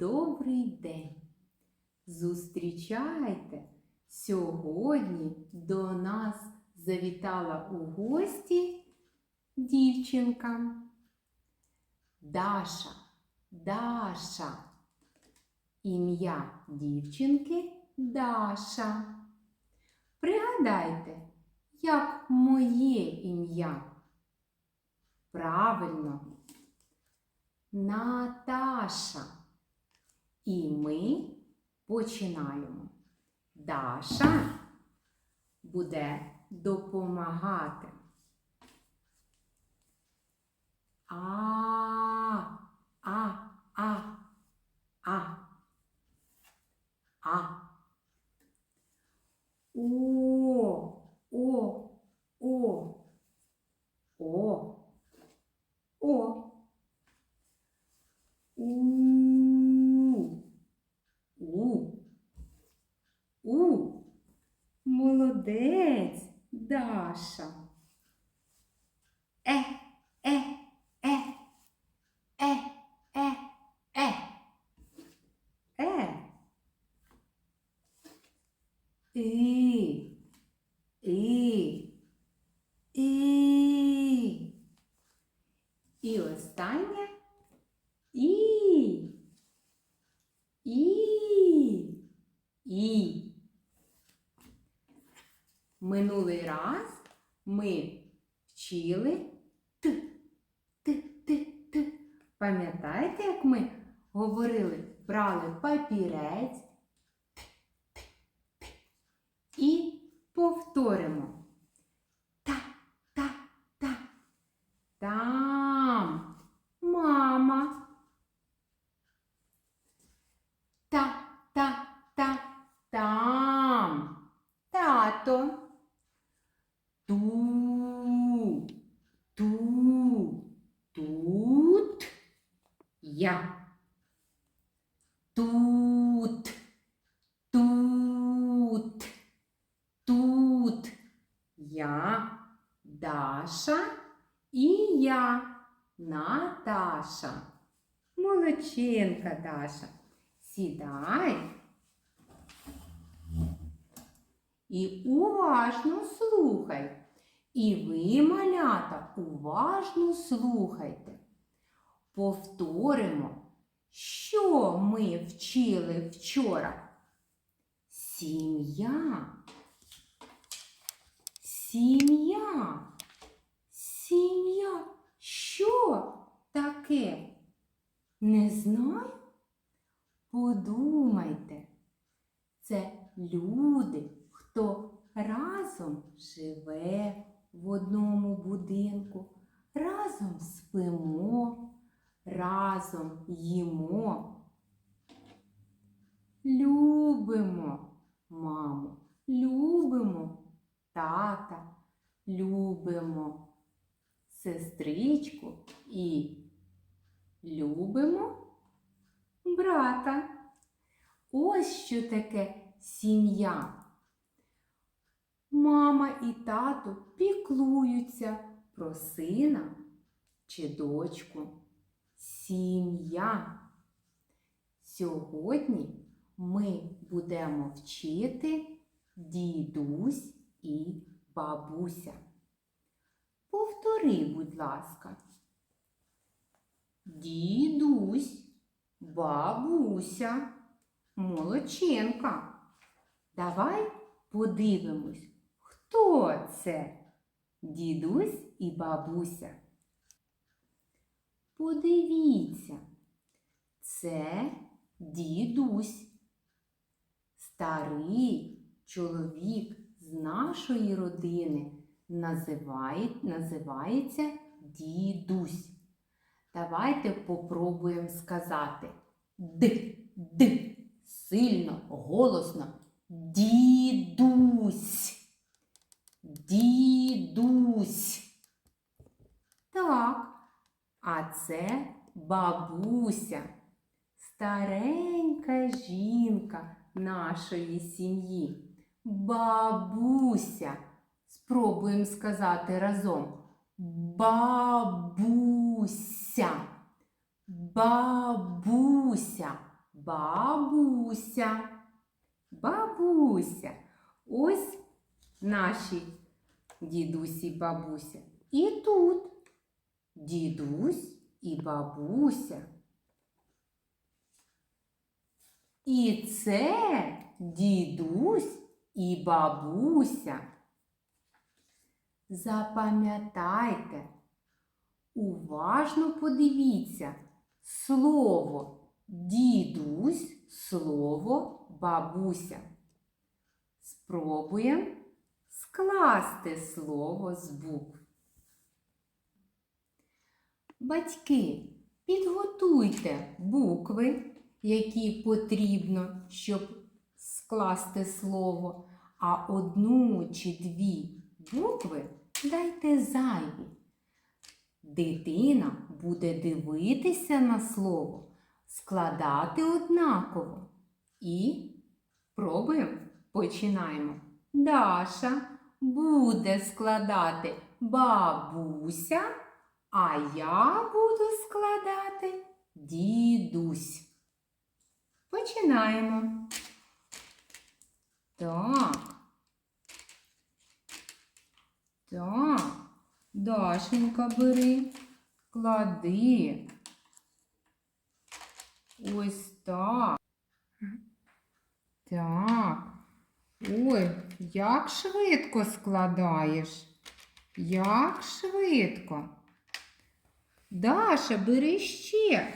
добрий день. Зустрічайте! Сьогодні до нас завітала у гості дівчинка. Даша, Даша. Ім'я дівчинки Даша. Пригадайте, як моє ім'я. Правильно, Наташа. І ми починаємо. Даша буде допомагати. А, а, а, а, а. О, Даша. Е, е, е, е, е, е. Е. І. І. І. І останнє і. І. І. Минулий раз ми вчили т, т, т, т. Пам'ятаєте, як ми говорили, брали папірець т, т, т. і повторимо. Та, та, та. Там мама. Та, та, та, там. Тато. Ту, ту, тут я. Тут, тут, тут я, Даша і я, Наташа. Молодчинка, Даша. Сідай. І уважно слухай. І ви, малята, уважно слухайте. Повторимо, що ми вчили вчора. Сім'я. Сім'я. Сім'я. Що таке? Не знаю? Подумайте. Це люди, хто разом живе в одному будинку, разом спимо, разом їмо. Любимо маму, любимо тата, любимо сестричку і любимо брата. Ось що таке сім'я. Мама і тато піклуються про сина чи дочку. Сім'я. Сьогодні ми будемо вчити дідусь і бабуся. Повтори, будь ласка. Дідусь, бабуся, молодчинка. Давай подивимось, хто це? Дідусь і бабуся. Подивіться, це дідусь, старий чоловік з нашої родини називає, називається дідусь. Давайте попробуємо сказати д, д, сильно, голосно. Дідусь. Дідусь. Так, а це бабуся, старенька жінка нашої сім'ї. Бабуся. Спробуємо сказати разом. Бабуся. Бабуся. бабуся. Бабуся. Ось наші дідусі бабуся. І тут дідусь і бабуся. І це дідусь і бабуся. Запам'ятайте, уважно подивіться слово дідусь, слово бабуся. Спробуємо скласти слово з букв. Батьки, підготуйте букви, які потрібно, щоб скласти слово, а одну чи дві букви дайте зайві. Дитина буде дивитися на слово, складати однаково. І пробуємо, починаємо. Даша буде складати бабуся, а я буду складати дідусь. Починаємо. Так. Так. Дашенька бери, клади. Ось так. Так. Ой, як швидко складаєш. Як швидко. Даша, бери ще.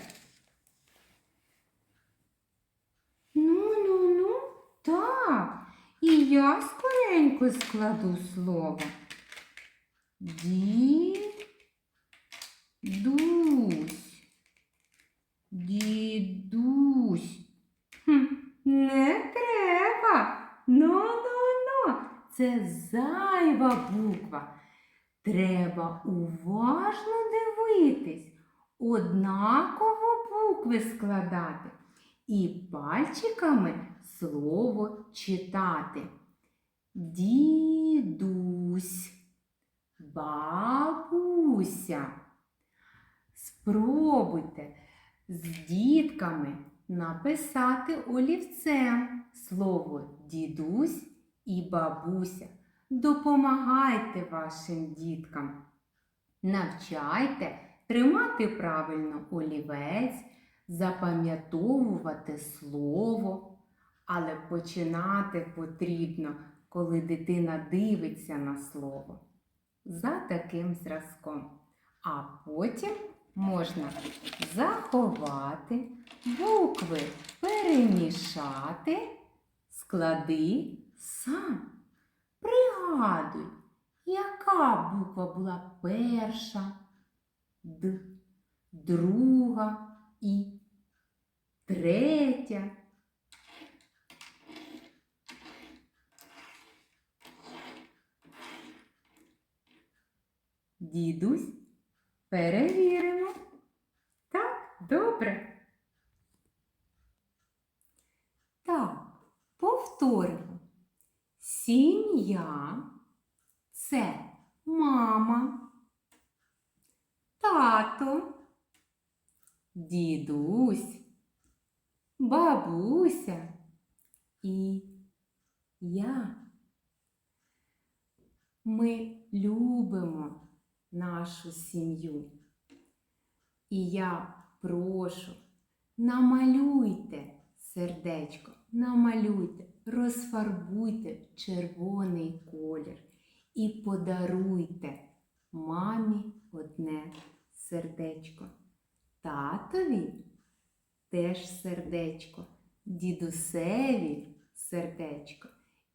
Ну, ну, ну, так. І я скоренько складу слово. Дідусь. Дідусь. Хм, не треба. Ну-ну-ну. Це зайва буква. Треба уважно дивитись, однаково букви складати і пальчиками слово читати. Дідусь, бабуся. Спробуйте з дітками написати олівцем слово дідусь і бабуся. Допомагайте вашим діткам. Навчайте тримати правильно олівець, запам'ятовувати слово. Але починати потрібно, коли дитина дивиться на слово. За таким зразком. А потім можна заховати, букви перемішати, склади сам. Пригадуй, яка буква була перша, Д, друга і третя. Дідусь, перевіримо. Так, добре. Так, повторимо. Сім'я це мама, тато, дідусь, бабуся і я. Ми любимо нашу сім'ю. І я прошу, намалюйте сердечко, намалюйте, розфарбуйте в червоний колір і подаруйте мамі одне сердечко. Татові теж сердечко, дідусеві сердечко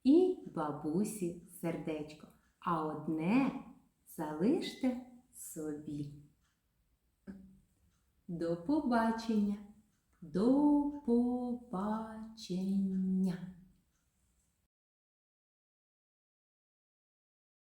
і бабусі сердечко. А одне залиште собі. До побачення. До побачення.